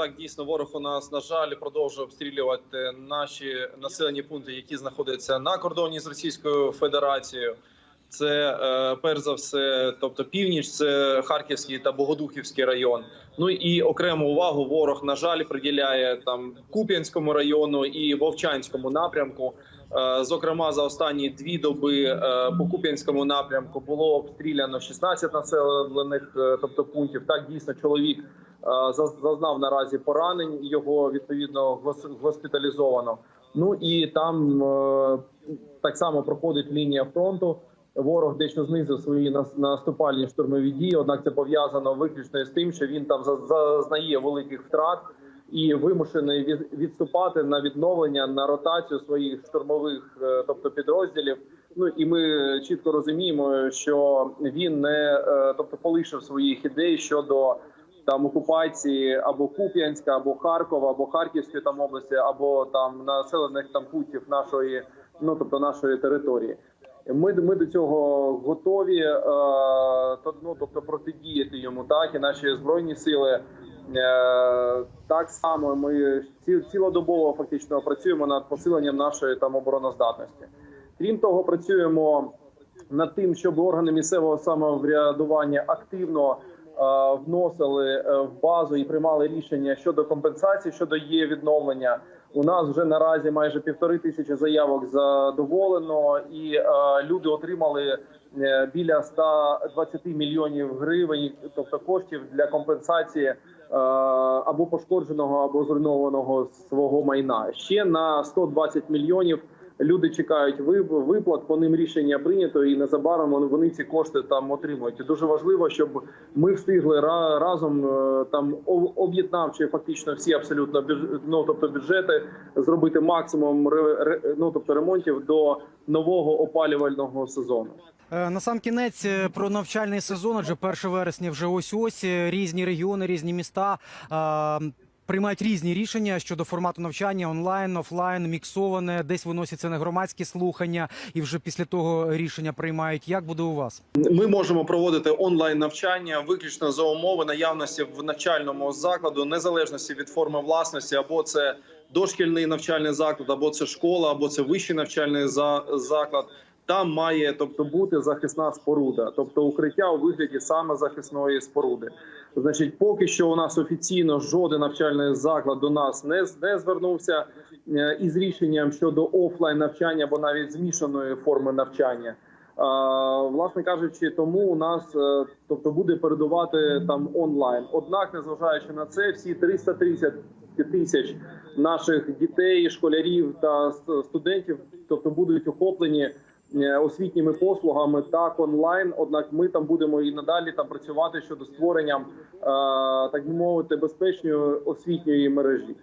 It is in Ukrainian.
Так, дійсно, ворог у нас на жаль продовжує обстрілювати наші населені пункти, які знаходяться на кордоні з Російською Федерацією. Це е, перш за все, тобто північ, це Харківський та Богодухівський район. Ну і окрему увагу ворог на жаль приділяє там Куп'янському району і Вовчанському напрямку. Е, Зокрема, за останні дві доби е, по Куп'янському напрямку було обстріляно 16 населених, тобто пунктів. Так дійсно чоловік зазнав наразі поранень. Його відповідно гос- госпіталізовано. Ну і там так само проходить лінія фронту. Ворог дещо знизив свої нас- наступальні штурмові дії. Однак це пов'язано виключно з тим, що він там за- зазнає великих втрат і вимушений відступати на відновлення на ротацію своїх штурмових, е, тобто підрозділів. Ну і ми чітко розуміємо, що він не е, тобто полишив своїх ідей щодо там окупації або Куп'янська, або Харкова, або Харківської там області, або там населених там пунктів нашої, ну тобто нашої території. Ми, ми до цього готові, е, ну, тобто протидіяти йому, так і наші збройні сили. Е, так само ми ці, цілодобово фактично працюємо над посиленням нашої там обороноздатності. Крім того, працюємо над тим, щоб органи місцевого самоврядування активно е, вносили в базу і приймали рішення щодо компенсації, щодо її відновлення. У нас вже наразі майже півтори тисячі заявок задоволено, і е, люди отримали е, біля 120 мільйонів гривень, тобто коштів для компенсації е, або пошкодженого, або зруйнованого свого майна. Ще на 120 мільйонів люди чекають вип- виплат. По ним рішення прийнято, і незабаром вони- ці кошти там отримують. Дуже важливо, щоб ми встигли ра- разом е, там об- об'єднавши фактично всі абсолютно ну, тобто бюджети, зробити максимум ну, тобто ремонтів до нового опалювального сезону. Е, На сам кінець е, про навчальний сезон, адже 1 вересня вже ось ось різні регіони, різні міста. Приймають різні рішення щодо формату навчання онлайн, офлайн, міксоване, десь виносяться на громадські слухання, і вже після того рішення приймають. Як буде у вас? Ми можемо проводити онлайн навчання виключно за умови наявності в навчальному закладу, незалежності від форми власності, або це дошкільний навчальний заклад, або це школа, або це вищий навчальний за- заклад. Там має тобто бути захисна споруда, тобто укриття у вигляді саме захисної споруди. Значить, поки що у нас офіційно жоден навчальний заклад до нас не, не звернувся е, із рішенням щодо офлайн навчання або навіть змішаної форми навчання. А, власне кажучи, тому у нас е, тобто буде передувати там онлайн. Однак, незважаючи на це, всі 330 тисяч наших дітей, школярів та студентів, тобто будуть охоплені освітніми послугами так онлайн. Однак, ми там будемо і надалі там працювати щодо створення, е, так би мовити, безпечної освітньої мережі.